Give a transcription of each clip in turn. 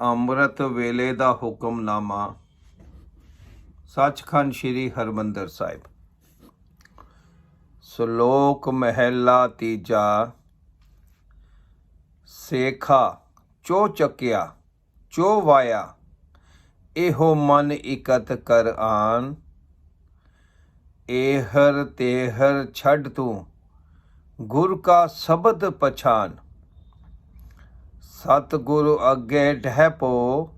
ਅੰਮ੍ਰਿਤ ਵੇਲੇ ਦਾ ਹੁਕਮਨਾਮਾ। ਸੱਚਖੰਡ ਸ੍ਰੀ ਹਰਮੰਦਰ ਸਾਹਿਬ। ਸ਼ਲੋਕ ਮਹਿਲਾ ਤੀਜਾ। ਸੇਖਾ, ਚੋ ਚੱਕਿਆ, ਚੋ ਵਾਇਆ, ਇਹੋ ਮਨ ਇਕਤ ਕਰ ਆਨ। ਏਹਰ ਤੇਹਰ ਛੱਡ ਤੂੰ, ਗੁਰ ਕਾ ਸ਼ਬਦ ਪਛਾਨ। ਸਤ ਅੱਗੇ ਡਹਿ ਪੋ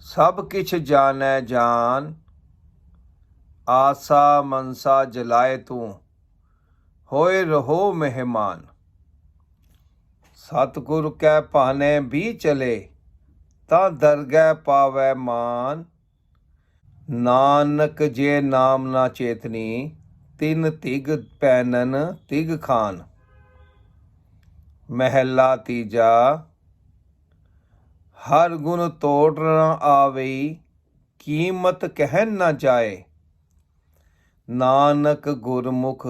ਸਭ ਕਿਛ ਜਾਣੈ ਜਾਨ ਆਸਾ ਮਨਸਾ ਜਲਾਏ ਤੂੰ, ਹੋਏ ਰਹੋ ਮਹਿਮਾਨ। ਸਤਿਗੁਰ ਕੈ ਭਾਣੇ ਵੀ ਚਲੇ, ਤਾਂ ਦਰਗਹਿ ਪਾਵੈ ਮਾਨ। ਨਾਨਕ ਜੇ ਨਾਮ ਨਾ ਚੇਤਨੀ, ਤਿੰਨ ਤਿਗ ਪੈਨਨ ਤਿਗ ਖਾਨ। ਮਹਿਲਾ ਤੀਜਾ ਹਰ ਗੁਣ ਤੋੜ ਨਾ ਆਵੇ ਕੀਮਤ ਕਹਿ ਨਾ ਜਾਏ। ਨਾਨਕ ਗੁਰਮੁਖ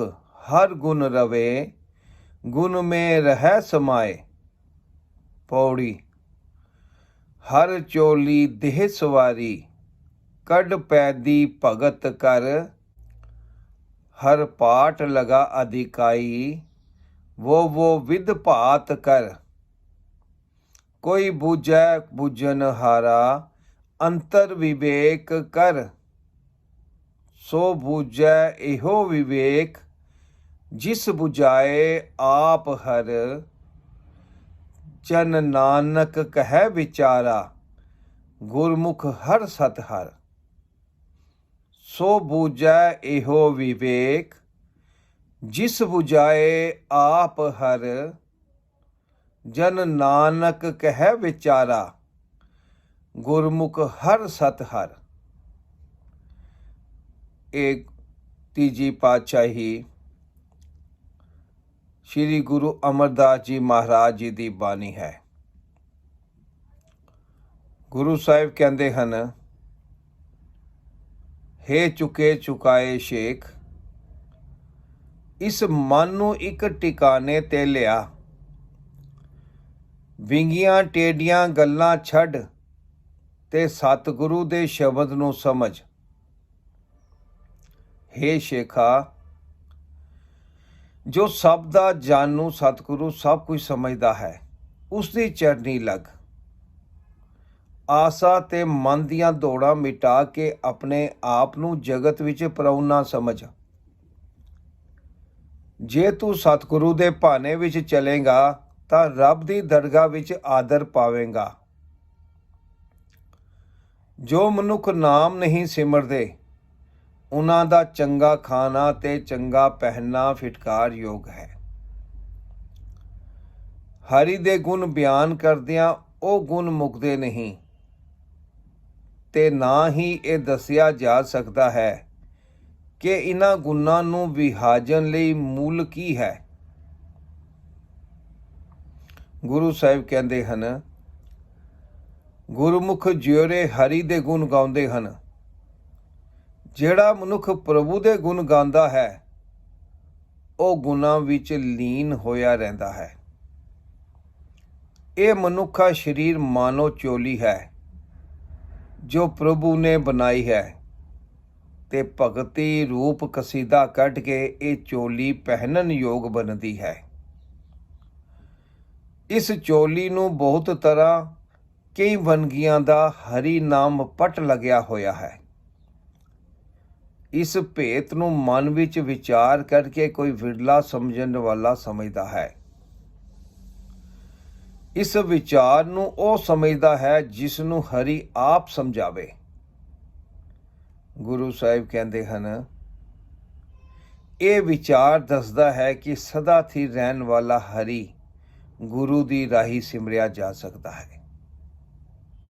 ਹਰ ਗੁਣ ਰਵੇ, ਗੁਣ ਮੇ ਰਹਿ ਸਮਾਏ। ਪੌੜੀ, ਹਰ ਚੋਲੀ ਦੇਹ ਸਵਾਰੀ, ਕੱਢ ਪੈਦੀ ਭਗਤ ਕਰ। ਹਰ ਪਾਠ ਲਗਾ ਅਧਿਕਾਈ ਵੋ ਵੋ ਵਿਦ ਭਾਤ ਕਰ। ਕੋਈ ਬੂਝੈ ਬੂਝਨ ਹਾਰਾ, ਅੰਤਰ ਵਿਵੇਕ ਕਰ। ਸੋ ਬੂਝੈ ਇਹੋ ਵਿਵੇਕ, ਜਿਸ 부ਝਾਏ ਆਪ ਹਰ। ਜਨ ਨਾਨਕ ਕਹੈ ਵਿਚਾਰਾ, ਗੁਰਮੁਖ ਹਰ ਸਤ ਹਰ ਸੋ ਬੂਝੈ ਇਹੋ ਵਿਵੇਕ, ਜਿਸ 부ਝਾਏ ਆਪ ਹਰ। ਜਨ ਨਾਨਕ ਕਹਿ ਵਿਚਾਰਾ, ਗੁਰਮੁਖ ਹਰ ਸਤ ਹਰ ਇਹ ਤੀਜੀ ਪਾਤਸ਼ਾਹੀ ਸ੍ਰੀ ਗੁਰੂ ਅਮਰਦਾਸ ਜੀ ਮਹਾਰਾਜ ਜੀ ਦੀ ਬਾਣੀ ਹੈ। ਗੁਰੂ ਸਾਹਿਬ ਕਹਿੰਦੇ ਹਨ, ਹੇ ਚੁਕੇ ਚੁਕਾਏ ਸ਼ੇਖ, ਇਸ ਮਨ ਨੂੰ ਇੱਕ ਟਿਕਾਣੇ ਤੇ ਲਿਆ। ਵਿੰਗੀਆਂ ਟੇਡੀਆਂ ਗੱਲਾਂ ਛੱਡ ਤੇ ਸਤਿਗੁਰੂ ਦੇ ਸ਼ਬਦ ਨੂੰ ਸਮਝ। ਹੇ ਸ਼ੇਖਾ, ਜੋ ਸਭ ਦਾ ਜਾਣੂ ਸਤਿਗੁਰੂ ਸਭ ਕੁਝ ਸਮਝਦਾ ਹੈ ਉਸ ਦੀ ਚਰਨੀ ਲੱਗ। ਆਸਾ ਤੇ ਮਨ ਦੀਆਂ ਦੌੜਾਂ ਮਿਟਾ ਕੇ ਆਪਣੇ ਆਪ ਨੂੰ ਜਗਤ ਵਿੱਚ ਪਰਉਣਾ ਸਮਝ। ਜੇ ਤੂੰ ਸਤਿਗੁਰੂ ਦੇ ਭਾਣੇ ਵਿੱਚ ਚਲੇਗਾ ਤਾਂ ਰੱਬ ਦੀ ਦਰਗਾਹ ਵਿੱਚ ਆਦਰ ਪਾਵੇਂਗਾ। ਜੋ ਮਨੁੱਖ ਨਾਮ ਨਹੀਂ ਸਿਮਰਦੇ, ਉਹਨਾਂ ਦਾ ਚੰਗਾ ਖਾਣਾ ਤੇ ਚੰਗਾ ਪਹਿਨਣਾ ਫਿਟਕਾਰ ਯੋਗ ਹੈ। ਹਰੀ ਦੇ ਗੁਣ ਬਿਆਨ ਕਰਦਿਆਂ ਉਹ ਗੁਣ ਮੁਕਦੇ ਨਹੀਂ, ਤੇ ਨਾ ਹੀ ਇਹ ਦੱਸਿਆ ਜਾ ਸਕਦਾ ਹੈ ਕਿ ਇਹਨਾਂ ਗੁਣਾਂ ਨੂੰ ਵਿਹਾਜਨ ਲਈ ਮੂਲ ਕੀ ਹੈ। ਗੁਰੂ ਸਾਹਿਬ ਕਹਿੰਦੇ ਹਨ, ਗੁਰਮੁਖ ਜਿਉਰੇ ਹਰੀ ਦੇ ਗੁਣ ਗਾਉਂਦੇ ਹਨ। ਜਿਹੜਾ ਮਨੁੱਖ ਪ੍ਰਭੂ ਦੇ ਗੁਣ ਗਾਉਂਦਾ ਹੈ, ਉਹ ਗੁਣਾਂ ਵਿੱਚ ਲੀਨ ਹੋਇਆ ਰਹਿੰਦਾ ਹੈ। ਇਹ ਮਨੁੱਖਾ ਸਰੀਰ ਮਾਨੋ ਚੋਲੀ ਹੈ, ਜੋ ਪ੍ਰਭੂ ਨੇ ਬਣਾਈ ਹੈ ਤੇ ਭਗਤੀ ਰੂਪ ਕਸੀਦਾ ਕੱਢ ਕੇ ਇਹ ਚੋਲੀ ਪਹਿਨਣ ਯੋਗ ਬਣਦੀ ਹੈ। ਇਸ ਚੋਲੀ ਨੂੰ ਬਹੁਤ ਤਰ੍ਹਾਂ ਕਈ ਵੰਗੀਆਂ ਦਾ ਹਰੀ ਨਾਮ ਪਟ ਲੱਗਿਆ ਹੋਇਆ ਹੈ। ਇਸ ਭੇਤ ਨੂੰ ਮਨ ਵਿੱਚ ਵਿਚਾਰ ਕਰਕੇ ਕੋਈ ਵਿਰਲਾ ਸਮਝਣ ਵਾਲਾ ਸਮਝਦਾ ਹੈ। ਇਸ ਵਿਚਾਰ ਨੂੰ ਉਹ ਸਮਝਦਾ ਹੈ ਜਿਸ ਨੂੰ ਹਰੀ ਆਪ ਸਮਝਾਵੇ। ਗੁਰੂ ਸਾਹਿਬ ਕਹਿੰਦੇ ਹਨ, ਇਹ ਵਿਚਾਰ ਦੱਸਦਾ ਹੈ ਕਿ ਸਦਾ ਥੀ ਰਹਿਣ ਵਾਲਾ ਹਰੀ ਗੁਰੂ ਦੀ ਰਾਹੀ ਸਿਮਰਿਆ ਜਾ ਸਕਦਾ ਹੈ।